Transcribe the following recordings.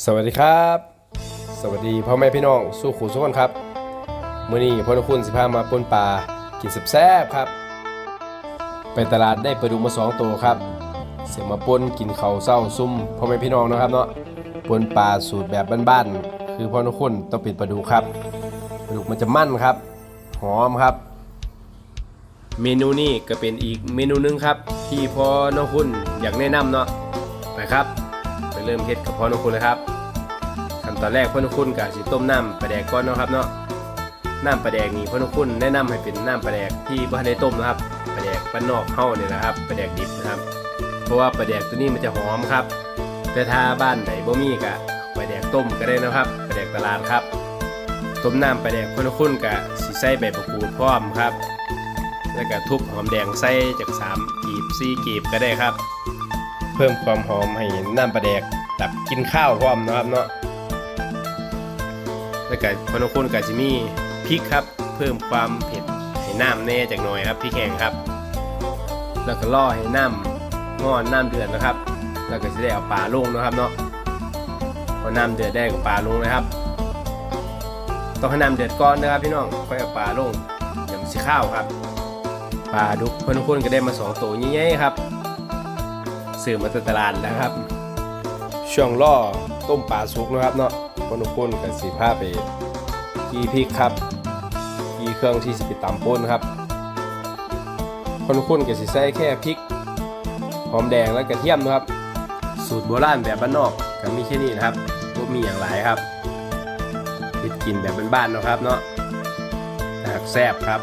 สวัสดีครับ สวัสดีพ่อแม่พี่น้องสู้ขู่สู้คนครับมื้อนี้พ่อคุณสิพามาปนปลากินสแซ่บครับ ไปตลาดได้ปลาดุกมาสองตัวครับ เสียมาปนกินเขาเศร้าซุ่มพ่อแม่พี่น้องนะครับเนาะปนปลาสูตรแบบบ้านๆคือพ่อคุณต้องเป็นปลาดุกครับปลาดุกมันจะมั่นครับหอมครับ เมนูนี้ก็เป็นอีกเมนูหนึงครับ ที่พ่อน้องคุณอยากแนะนำเนาะไปครับ เริ่มเฮ็ดกับพ่อน้องคุณเลยครับขั้นตอนแรกพ่อน้องคุณก็สิต้มน้ำปลาแดกก่อนเนาะครับเนาะน้ำปลาแดกนี่พ่อน้องคุณแนะนำให้เป็นน้ำปลาแดกที่บ่ทันได้ต้มนะครับปลาแดกบ้านนอกเฮาเนี่ยนะครับปลาแดกดิบนะครับ เพราะว่าปลาแดกตัวนี้มันจะหอมครับ แต่ถ้าบ้านไหนบ่มีก็ปลาแดกต้มก็ได้นะครับปลาแดกตลาดครับต้มน้ำปลาแดกพ่อน้องคุณก็สิใส่ใบมะกรูดพร้อมครับแล้วก็ทุบหอมแดงใส่จาก3กีบ4กีบก็ได้ครับ เพิ่มความหอมให้น้ำปลาแดกตับกินข้าวพร้อมนะครับเนาะแล้วก็พอนคุณก็จะมีพริกครับ เพิ่มความเผ็ดให้น้ำแน่จากหน่อยครับพริกแห้งครับ แล้วก็ล่อให้น้ำงอนน้ำเดือดนะครับ แล้วก็จะได้เอาปลาลงนะครับเนาะพอน้ำเดือดได้ก็ปลาลงนะครับต้องให้น้ำเดือดก่อนนะครับพี่น้องค่อยเอาปลาลงอย่ามันสิข้าวครับปลาดุกพอนคุณก็ได้มาสองตัวใหญ่ๆครับ ซื้อมาตลาดนะครับ ช่วงล่อต้มปลาสุกนะครับเนาะคนทุกคนกับสีผ้าไปกีพริกครับกีเครื่องที่สิไปตำป่นครับคนทุกคนกับสีใส่แค่พริกหอมแดงและกระเทียมนะครับ สูตรโบราณแบบบ้านนอกก็มีแค่นี้นะครับก็มีอย่างไรครับคิดกินแบบบ้านๆนะครับเนาะหากแซ่บครับ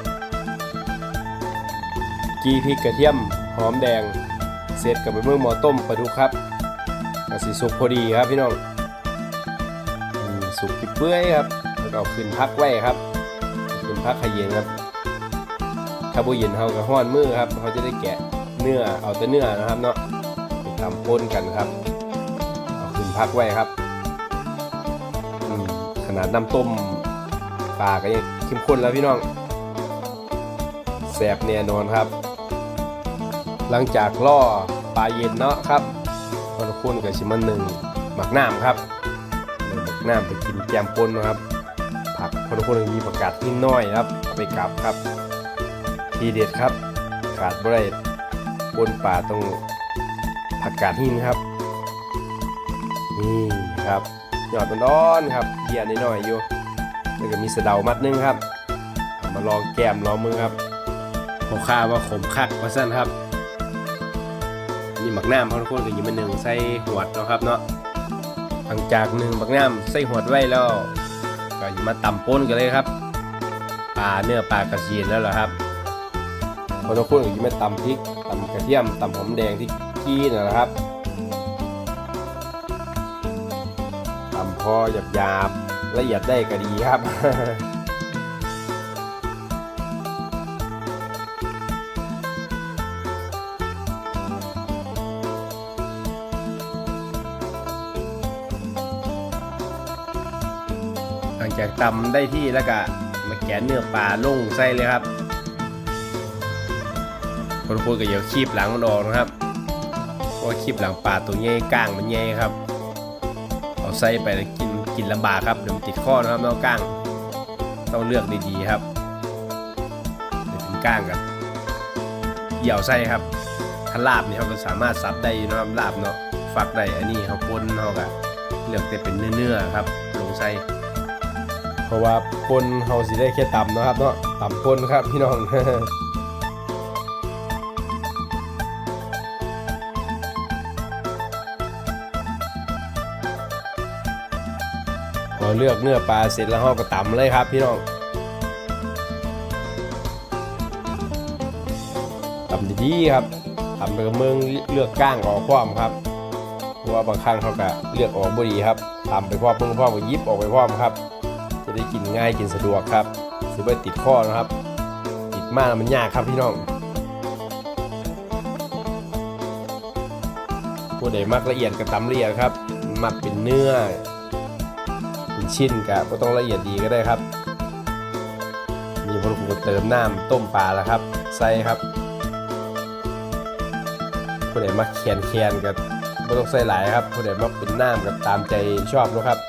กีพริกกระเทียมหอมแดง เสร็จกับไปเมื่อหมอต้มปลาดุกครับกสีสุกพอดีครับพี่น้องสุกเปื่อยครับแล้วก็เอาขึ้นพักไว้ครับ ขึ้นพักให้เย็นครับถ้าบ่เย็นเขาก็ห้อนมือครับเขาจะได้แกะเนื้อเอาแต่เนื้อนะครับเนาะไปทำป่นกันครับเอาขึ้นพักไว้ครับขนาดน้ำต้มปลาก็ยังเข้มข้นแล้วพี่น้องแซบแน่นอนครับ หลังจากล่อปลาเย็นเนาะครับพอทุกคนกับชิมันหนึ่งหมักน้ำครับหมักน้ำไปกินแกมปนนะครับ ผักพอทุกคนมีประกาศนิดน้อยครับไปกลับครับ ทีเด็ดครับ ขาดบ่ได้ปนป่าตรงผักกาดหินครับนี่ครับยอดมันร้อนครับเบียร์น้อยๆอยู่แล้วก็มีสะเดามัดหนึงครับามาลองแก้มลองมือครับพอข้าว่าขมคักว่าสั้นครับ น้ำเขาทุกคนก็หยิบมาหนึ่งใส่หวดเนาะครับเนาะหลังจากหนึ่งหมักน้ำใส่หวดไว้แล้ว ก็หยิบมาตำป่นกันเลยครับปลาเนื้อปลากระเทียมแล้วเหรอครับพอทุกคนก็หยิบมาตำพริกตำกระเทียมตำหอมแดงที่กี้นั่นแหละครับตำพอหยาบๆละเอียดได้ก็ดีครับ ตำได้ที่แล้วก็มาแกะเนื้อปลาลงใส่เลยครับ คนพูดก็เดี๋ยวคีบหลังมันออกนะครับเพราะว่าคีบหลังปลาตัวใหญ่ก้างมันใหญ่ครับ เอาใส่ไปแล้วกินกินลำบากครับเดี๋ยวมันติดข้อนะครับน้องก้างต้องเลือกดีๆครับเดี๋ยวเป็นก้างกันเหยี่ยวใส่ครับถ้าลาบเนี่ยเขาก็สามารถซับได้อยู่นะครับลาบเนาะฟักได้อันนี้เขาปนเขาก็เลือกแต่เป็นเนื้อๆครับลงใส่ เพราะว่าปนเฮาสิได้แค่ต่ำนะครับเนาะต่ำปนครับพี่น้องพอเลือกเนื้อปลาเสร็จแล้วเฮาก็ต่ำเลยครับพี่น้องต่ำดีๆครับตำไปกับเมืองเลือกก้างออกพร้อมครับเพราะว่าบางครั้งเขาก็เลือกออกบ่ดีครับต่ำไปพร้อมเมืองพร้อมก็ยิบออกไปพร้อมครับ กินง่ายกินสะดวกครับสิบ่ติดข้อนะครับ ติดมากมันยากครับพี่น้องผู้ใดมักละเอียดก็ตำละเอียดครับ มักเป็นเนื้อเป็นชิ้นก็บ่ต้องละเอียดดีก็ได้ครับ มีคนครูเติมน้ำต้มปลาแล้วครับใส่ครับผู้ใดมักแคนแคนก็ไม่ต้องใส่หลายครับผู้ใดมักเป็นน้ำกับตามใจชอบนะครับ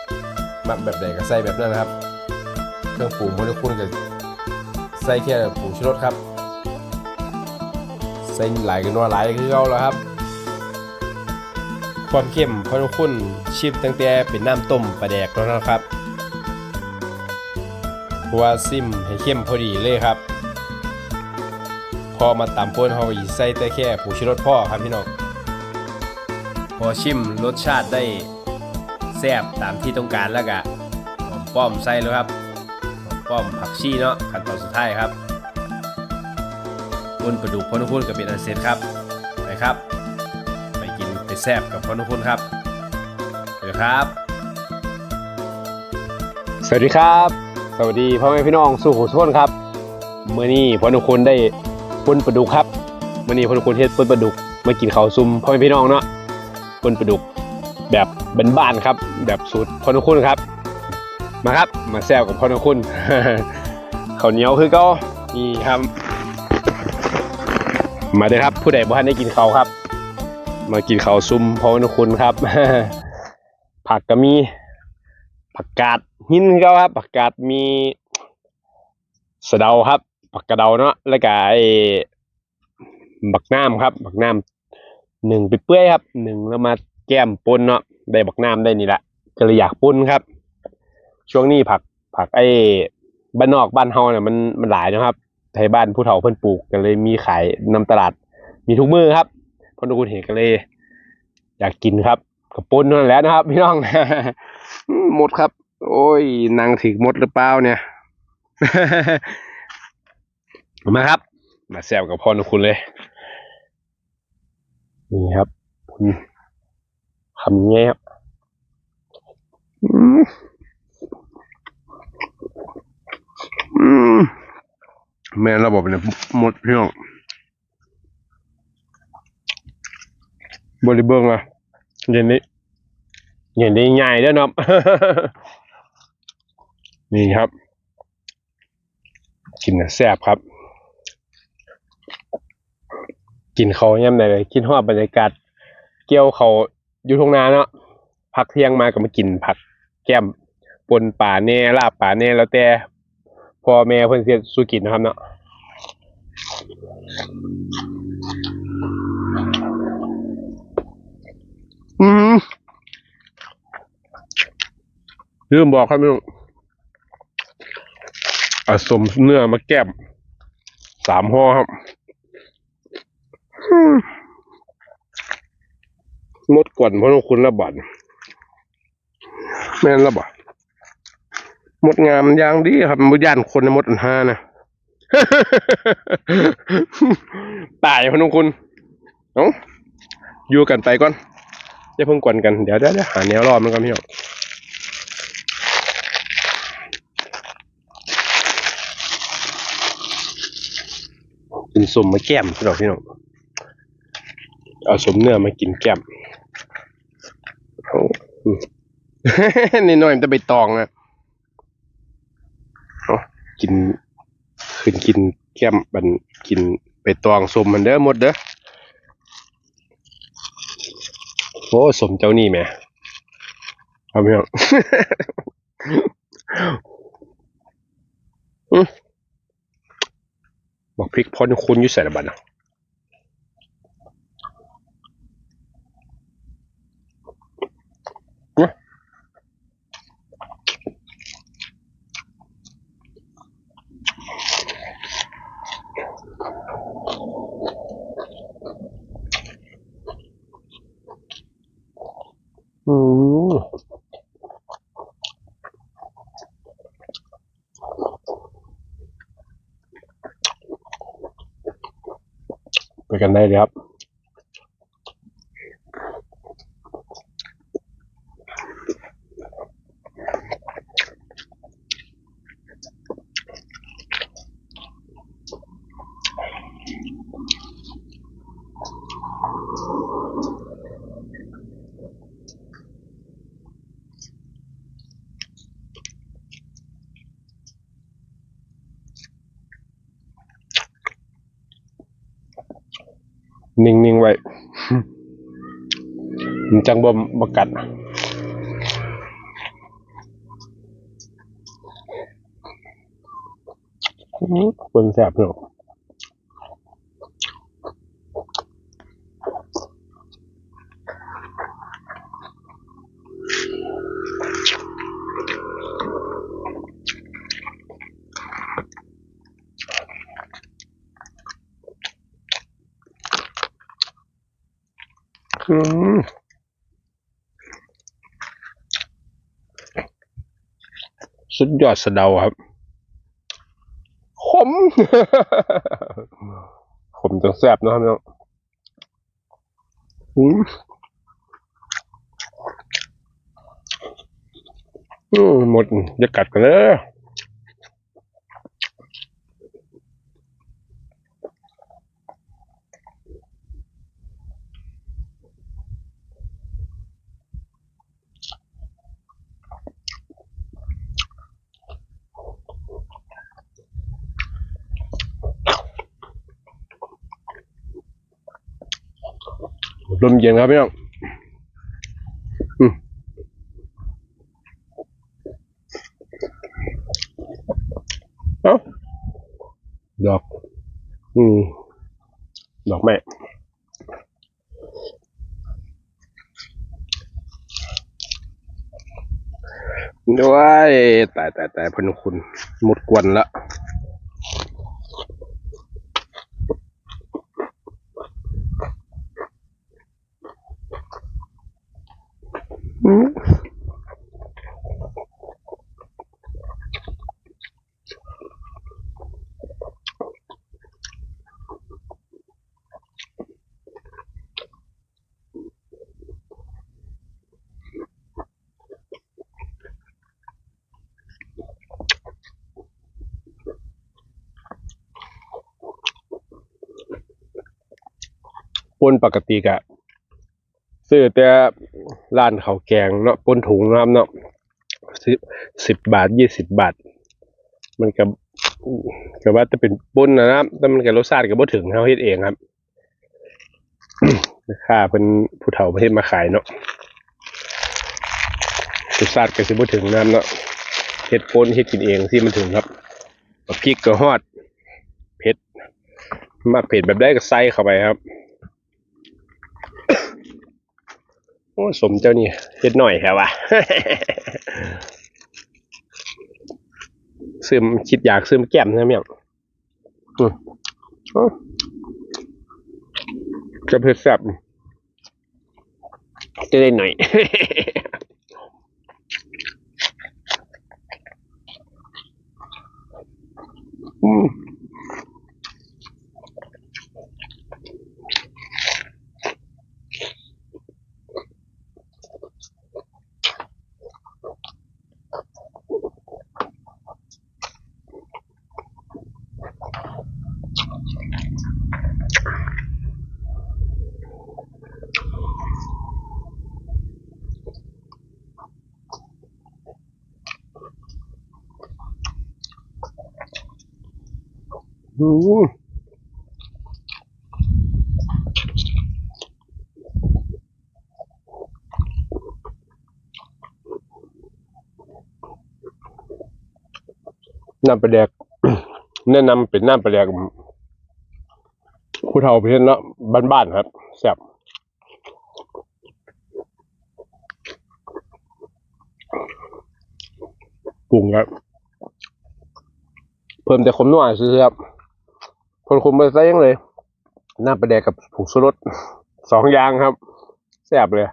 มักแบบใดก็ใส่แบบนั้นนะครับ รื่องปรุงพวกนี้คุณก็ใส่แค่ผงชูรสครับ ใส่หลายกันว่าหลายคือเอาแล้วครับ ความเข้มพอทุคุณชิมตั้งแต่เป็นน้ำต้มปลาแดกแล้วนะครับเพราะว่าซิมให้เข้มพอดีเลยครับ พอมาตำป่นเขาก็อีใส่แต่แค่ผงชูรสพ่อครับพี่น้องพอชิมรสชาติได้แซ่บตามที่ต้องการแล้วก็ป้อมใส่แล้วครับ ป้อมผักชีเนาะขั้นตอนสุดท้ายครับป่นปลาดุกพอทุคุณก็เป็นอันเสร็จครับไปครับ ไปกินไปแซ่บกับพอนุคุณครับเดี๋ยวครับ สวัสดีครับ สวัสดีพ่อแม่พี่น้องสู่หูทุนครับเมื่อนี้พอนุคุณได้ปุ้นปลาดุกครับเมื่อนี้พอนุคุณเฮ็ดปุ้นปลาดุกมากินข้าวซุ่มพ่อแม่พี่น้องเนาะปุ้นปลาดุกแบบบ้านๆครับ แบบสูตรพอนุคุณครับ มาครับ มาแซ่บกับพอนุคุณข้าวเหนียวคือเก็นี่ครับ มาเลยครับ ผู้ใดบ่ทันได้กินเขาวครับ มากินเขาวซุ่มพอนุคุณครับ ผักก็มี ผักกาดหินก็ครับ ผักกาดมีสะเดาครับ ผักกระเดาเนาะแล้วก็ไอ้บักน้ำครับ บักน้ำหนึ่งไปเปื่อยครับหนึ่งแล้วมาแก้มปนเนาะได้บักน้ำได้นี่แหละก็เลยอยากปนครับ ช่วงนี้ผักผักไอ้บ้านนอกบ้านเฮาเนี่ยมันมันหลายนะครับไทยบ้านผู้เฒ่าเพิ่นปลูกก็เลยมีขายนำตลาด มีทุกมือครับพอดูคุณเห็นก็เลย อยากกินครับกระปุนนั่นแหละนะครับ พี่น้องหมดครับ โอ้ยนางถึกหมดหรือเปล่าเนี่ยมาครับ มาแซวกับพ่อนุคุณเลย นี่ครับ คุณคำแง่ครับอืมอืม แม่นระบบเนี่ยหมดเพี่น้องบริเบิงอะเย็นนี้เย็นนี้ใหญ่ด้วยเนาะนี่ครับ กินน่ะแซ่บครับ กินเขาย่ำใดเลยกินหอบบรรยากาศ เกี่ยวเขาอยู่ทงนาเนาะพักเที่ยงมาก็มากินผักแก้มปนป่าเน่ลาบป่าเน่แล้วแต่ พ่อแม่เพิ่นเสียสุกินนะครับเนาะอืมลืมบอกครับพี่น้องอาสมเนื้อมาแก้มสามห่อครับอืมมดกวนเพราะคุณระบาดแม่นระบาด หมดงามอยางดีครับมดย่านคนในมดอันห้านะตายพนุคุณเอ้าอยู่กันไปก่อนอย่าเพิ่งกวนกันเดี๋ยวเดี๋ยวเดี๋ยวหาแนวรอบมันก่อนพี่น้องกินสมมาแก้มพี่น้องพี่น้องเอาสมเนื้อมากินแก้มเอาอืมนี่น่อยมันจะไปตองนะ กินขึ้นกินแก้มบันกินไปตองสมมันเด้อหมดเด้อโอ้สมเจ้านี่แม่เอาไม่เอาบอกพริกพอนคุณอยู่ใส่ระบัดนะ ไปกันได้เลยครับ นิ่งๆไว้ มันจังบ่บกัดอื้อคนแสบเนาะ อดสะเดาครับ ขม ขมจังแซ่บเนอะครับน้องอืมอืมหมดจะกัดกันเลย ลมเย็นครับพี่น้องเอ้าดอก อืม ดอกแม่ด้วยตายตายตายพนุคุณหมดกวนละ ปนปกติกะซื้อแต่ร้านข้าวแกงเนาะปนถุงนะครับเนาะสิบสิบบาทยี่สิบบาท มันก็ก็ว่าจะเป็นปนนะครับแต่มันก็รสชาติก็บ่ถึงเฮาเฮ็ดเองครับค่าเป็นผู้เฒ่าประเทศมาขายเนาะรสชาติก็สิบ่ถึงนะครับเนาะเฮ็ดปนเฮ็ดกินเองที่มันถึงครับพริกก็ฮอดเผ็ดมาเผ็ดแบบได้ก็ใส่เข้าไปครับ โอ้สมเจ้านี่เฮ็ดหน่อยแค่วะซึมคิดอยากซึมแก้มใช่ไหมอะอืมโอ้จะเผ็ดแซ่บจะได้หน่อยอืม อืมน้ำปลาแดก แนะนำเป็นน้ำปลาแดกผู้เฒ่าเพียนเนาะบ้านๆครับแซ่บปรุงครับ เพิ่มแต่ขมนัวซื้อครับ คนคุมไปใส่ยังเลยหน้ำปลาแดกกับผงชูรสสองอย่างครับแซ่บเลย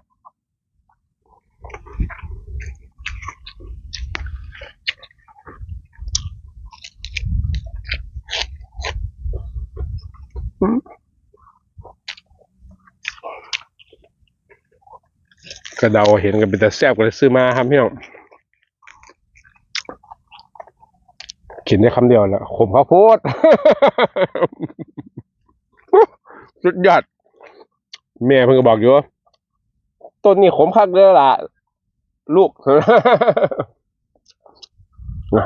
กระเดาเห็นกันเป็นแต่แซ่บก็เลยซื้อมาครับพี่น้อง กินได้คำเดียวแหละขมข้าวโพด สุดยอดแม่เพิ่งก็บอกอยู่ว่าต้นนี้ขมคักเลยล่ะ ลูก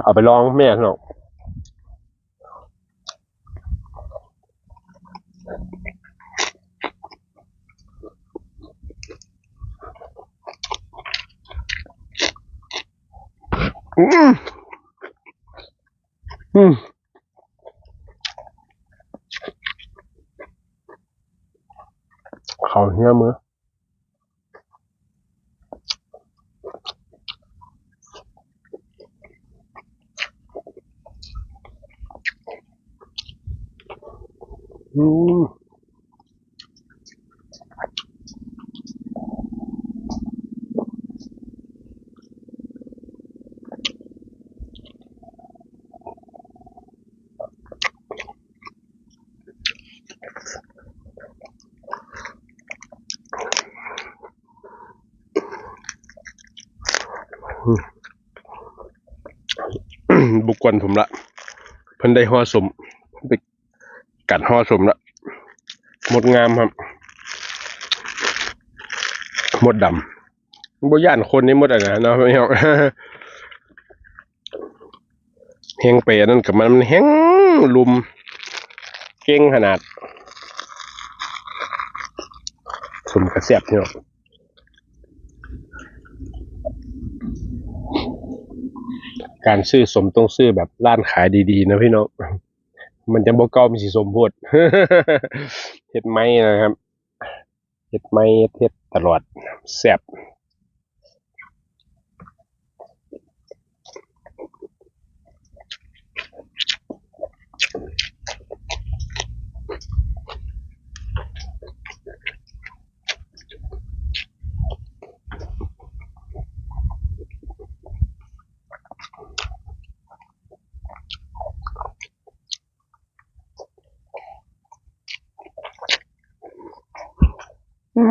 เอาไปลองแม่หน่อยอืม อืมเขา บุกวนผมละเพิ่นได้ห่อสมไปกัดห่อสมละหมดงามครับ หมดดำบ่ย่านคนนี้หมดอะนะเนาะไม่เอาแหงเปรนั่นกับมันมันแห้งลุม เก่งขนาด สมกระเสียบเนี่ย การซื้อสมต้องซื้อแบบร้านขายดีๆ นะพี่น้อง มันจะบ่เก่ามีสีสมโพดเห็ดไม้นะครับเห็ดไม้เห็ดตลอดแซ่บ อื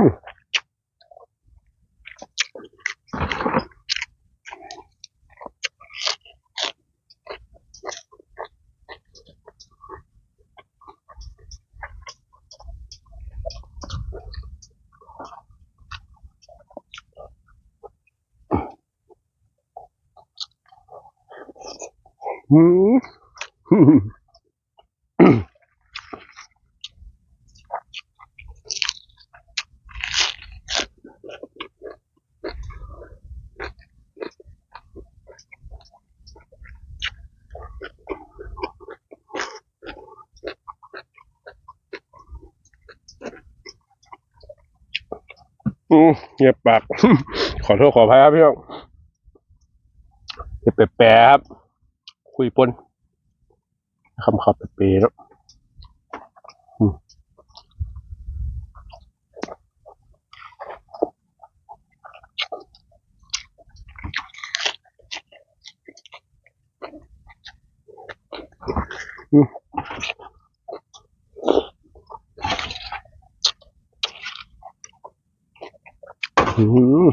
อืมเงียบปาก ขอโทษขออภัยครับพี่น้องเก็บแปรครับ คุยปนคำขับเปรแล้ว อืม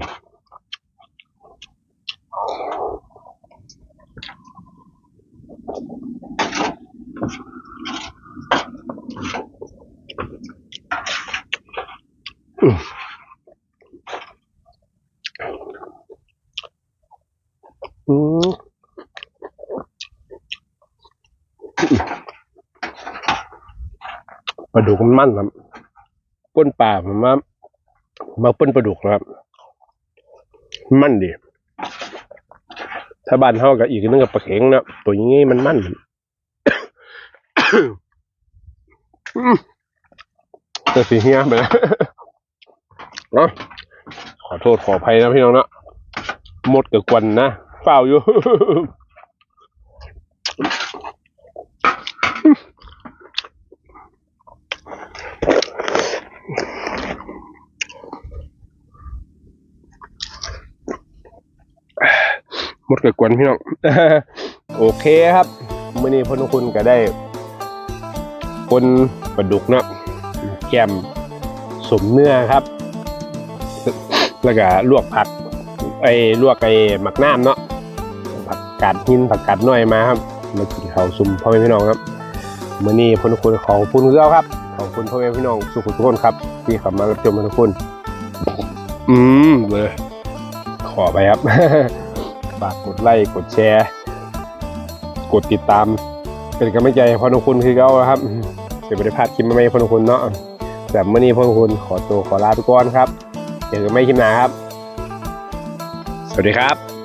ปลาดุกมันมั่นครับป้นปลาผมว่า มาป้นปลาดุกนะครับ มันดี ถ้าบ้านเฮากับอีกนึงกับปลาเข็งนะตัวนี้มันมันแต่สีเฮียไปแล้วเนาะขอโทษขออภัยนะพี่น้องนะหมดกับกวนนะเฝ้าอยู่ หมดกวนพี่น้องโอเคครับมื่อนี้พนุคุณก็ได้ปนปลาดุกเนาะแกมสมเนื้อครับ แล้วก็ลวกผักไอ้ลวกไอ้หมักน้ำเนาะผักกาดหินผักกาดน้อยมาครับมากินข้าวซุมพ่อแม่พี่น้องครับมื่อนี้พนุคุณขอบคุณเกล้าครับ ขอบคุณพ่อแม่พี่น้องสุขุทุกคนครับ ที่ข้ามารับชมพนุคุณอืมเลยขอไปครับ ฝากกดไลค์กดแชร์ กดติดตาม เป็นกำลังใจให้พ่อนุคุณคือเก้าครับเดี๋ยวไม่ได้พลาดคลิปมาไม่พ่อนุคุณเนาะแต่เมื่อนี้พ่อนุคุณขอตัวขอลาทุกคนครับเจอกันไม่คลิปหน้าครับ สวัสดีครับ